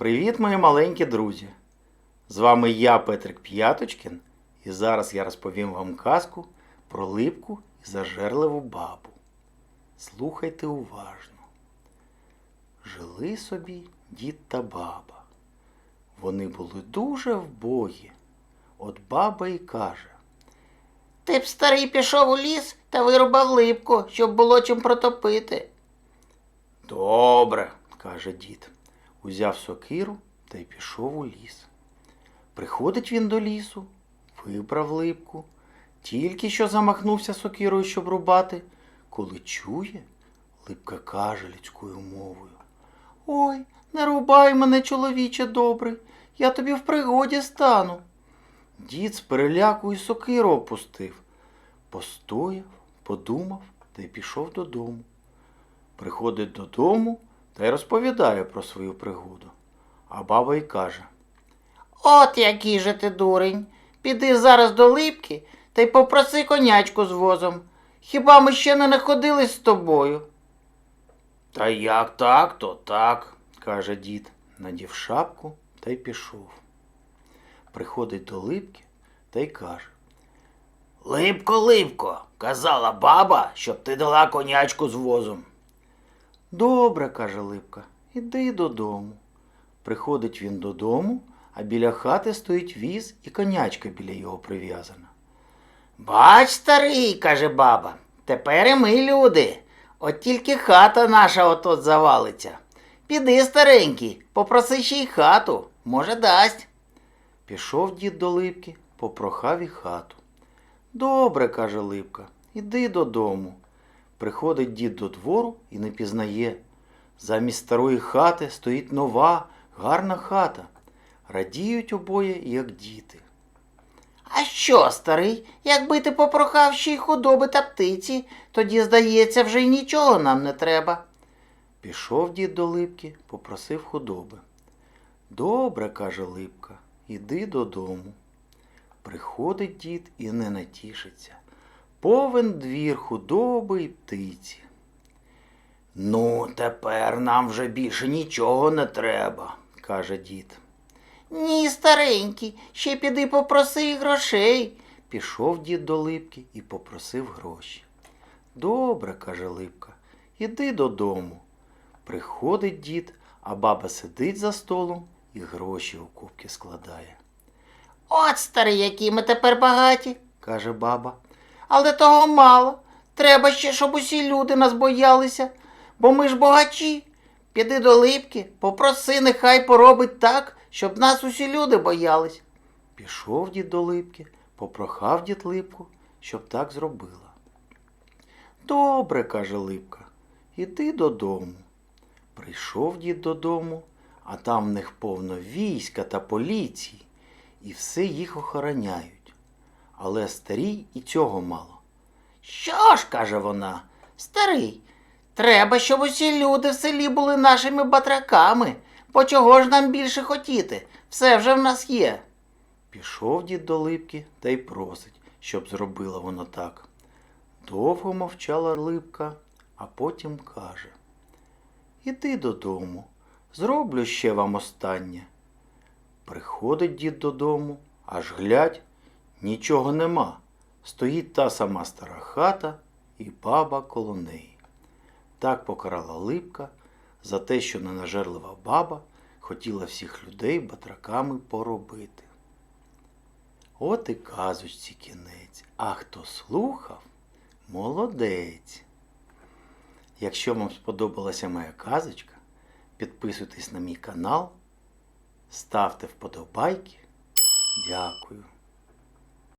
Привіт, мої маленькі друзі! З вами я, Петрик П'яточкін, і зараз я розповім вам казку про липку і зажерливу бабу. Слухайте уважно. Жили собі дід та баба. Вони були дуже вбогі. От баба й каже. Ти б старий пішов у ліс та вирубав липку, щоб було чим протопити. Добре, каже дід. Узяв сокиру та й пішов у ліс. Приходить він до лісу, вибрав липку, тільки що замахнувся сокирою, щоб рубати, коли чує, липка каже людською мовою. Ой, не рубай мене, чоловіче добрий, я тобі в пригоді стану. Дід з переляку і сокиру опустив, постояв, подумав та й пішов додому. Приходить додому та й розповідає про свою пригоду. А баба й каже: От який же ти дурень. Піди зараз до липки та й попроси конячку з возом. Хіба ми ще не находились з тобою? Та як так, то так, каже дід, надів шапку та й пішов. Приходить до липки та й каже. Липко, липко, казала баба, щоб ти дала конячку з возом. Добре, каже Липка, іди додому. Приходить він додому, а біля хати стоїть віз і конячка біля його прив'язана. Бач, старий, каже баба, тепер і ми люди. От тільки хата наша отот завалиться. Піди, старенький, попроси ще й хату, може, дасть. Пішов дід до Липки, попрохав і хату. Добре, каже Липка, іди додому. Приходить дід до двору і не пізнає. Замість старої хати стоїть нова, гарна хата. Радіють обоє, як діти. А що, старий, якби ти попрохав ще й худоби та птиці, тоді, здається, вже й нічого нам не треба. Пішов дід до Липки, попросив худоби. Добре, каже Липка, іди додому. Приходить дід і не натішиться. Повен двір худоби й птиці. Ну, тепер нам вже більше нічого не треба. каже дід. Ні, старенький, ще піди попроси грошей. Пішов дід до Липки і попросив гроші. Добре, каже Липка, іди додому. Приходить дід, а баба сидить за столом і гроші у кубки складає. От, старий, які ми тепер багаті. каже баба. Але того мало. Треба ще, щоб усі люди нас боялися, бо ми ж богачі. Піди до липки, попроси, нехай поробить так, щоб нас усі люди боялись. Пішов дід до Липки, попрохав дід Липку, щоб так зробила. Добре, каже Липка, іди додому. Прийшов дід додому, а там в них повно війська та поліції, і все їх охороняють. Але старій і цього мало. Що ж, каже вона, старий, треба, щоб усі люди в селі були нашими батраками, бо чого ж нам більше хотіти? Все вже в нас є. Пішов дід до Липки та й просить, щоб зробила воно так. Довго мовчала Липка, а потім каже: Іди додому, зроблю ще вам останнє. Приходить дід додому, аж глядь, нічого нема. Стоїть та сама стара хата і баба коло неї. Так покарала Липка за те, що ненажерлива баба хотіла всіх людей батраками поробити. От і казочці кінець, а хто слухав, молодець. Якщо вам сподобалася моя казочка, підписуйтесь на мій канал, ставте вподобайки. Дякую.